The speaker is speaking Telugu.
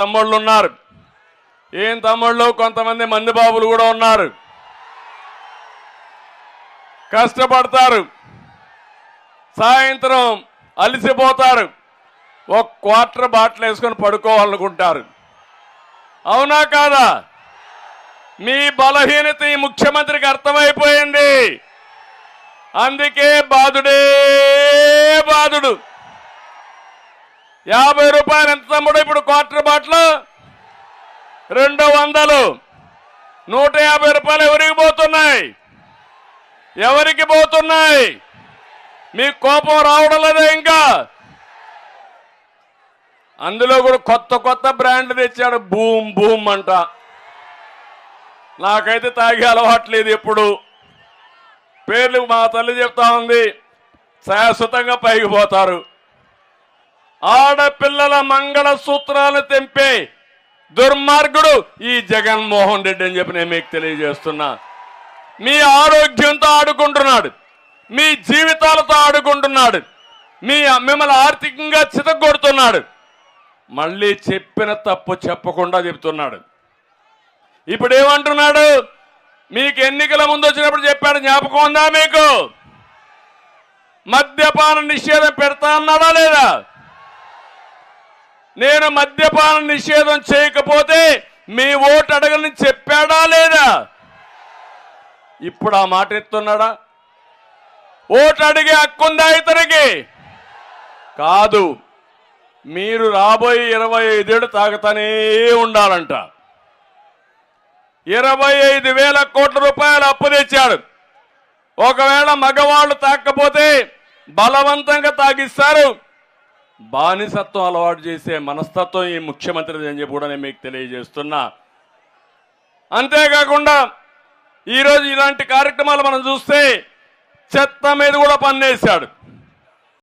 తమ్ముళ్ళు ఉన్నారు ఏం తమ్ముళ్ళు? కొంతమంది మంది బాబులు కూడా ఉన్నారు. కష్టపడతారు. సాయంత్రం అలిసిపోతారు. ఒక క్వార్టర్ బాటిల్ వేసుకొని పడుకోవాలనుకుంటారు. అవునా కాదా? మీ బలహీనత ఈ ముఖ్యమంత్రికి అర్థమైపోయింది. అందుకే బాధుడే బాధుడు యాభై రూపాయలు ఎంత తమ్ముడు ఇప్పుడు క్వార్టర్ బాటిల్? రెండు వందలు. నూట యాభై రూపాయలు ఎవరికి పోతున్నాయి? ఎవరికి పోతున్నాయి? మీకు కోపం రావడం లేదా ఇంకా? అందులో కూడా కొత్త కొత్త బ్రాండ్ తెచ్చాడు బూమ్ బూమ్ అంట. నాకైతే తాగే అలవాట్లేదు ఎప్పుడు. పేర్లు మా తల్లి చెప్తా ఉంది. శాశ్వతంగా పైకి పోతారు. ఆడపిల్లల మంగళ సూత్రాలు తెంపే దుర్మార్గుడు ఈ జగన్మోహన్ రెడ్డి అని చెప్పి నేను మీకు తెలియజేస్తున్నా. మీ ఆరోగ్యంతో ఆడుకుంటున్నాడు. మీ జీవితాలతో ఆడుకుంటున్నాడు. మీ మిమ్మల్ని ఆర్థికంగా చితగొడుతున్నాడు మళ్ళీ చెప్పిన తప్పు చెప్పకుండా చెప్తున్నాడు. ఇప్పుడు ఏమంటున్నాడు మీకు ఎన్నికల ముందు వచ్చినప్పుడు చెప్పాడు జ్ఞాపకం ఉందా మీకు? మద్యపాన నిషేధం పెడతా అన్నాడా లేదా? నేను మద్యపాన నిషేధం చేయకపోతే మీ ఓటు అడగని చెప్పాడా లేదా? ఇప్పుడు ఆ మాట ఎత్తున్నాడా? ఓటు అడిగే హక్కుందా ఇతనికి? కాదు. మీరు రాబోయే ఇరవై ఐదేళ్ళు తాగుతానే ఉండాలంట. ఇరవై ఐదు వేల కోట్ల రూపాయలు అప్పు తెచ్చాడు. ఒకవేళ మగవాళ్ళు తాకపోతే బలవంతంగా తాగిస్తారు. బానిసత్వం అలవాటు చేసే మనస్తత్వం ఈ ముఖ్యమంత్రి అని చెప్పి కూడా నేను మీకు తెలియజేస్తున్నా. అంతేకాకుండా ఈరోజు ఇలాంటి కార్యక్రమాలు మనం చూస్తే చెత్త మీద కూడా పన్నేశాడు.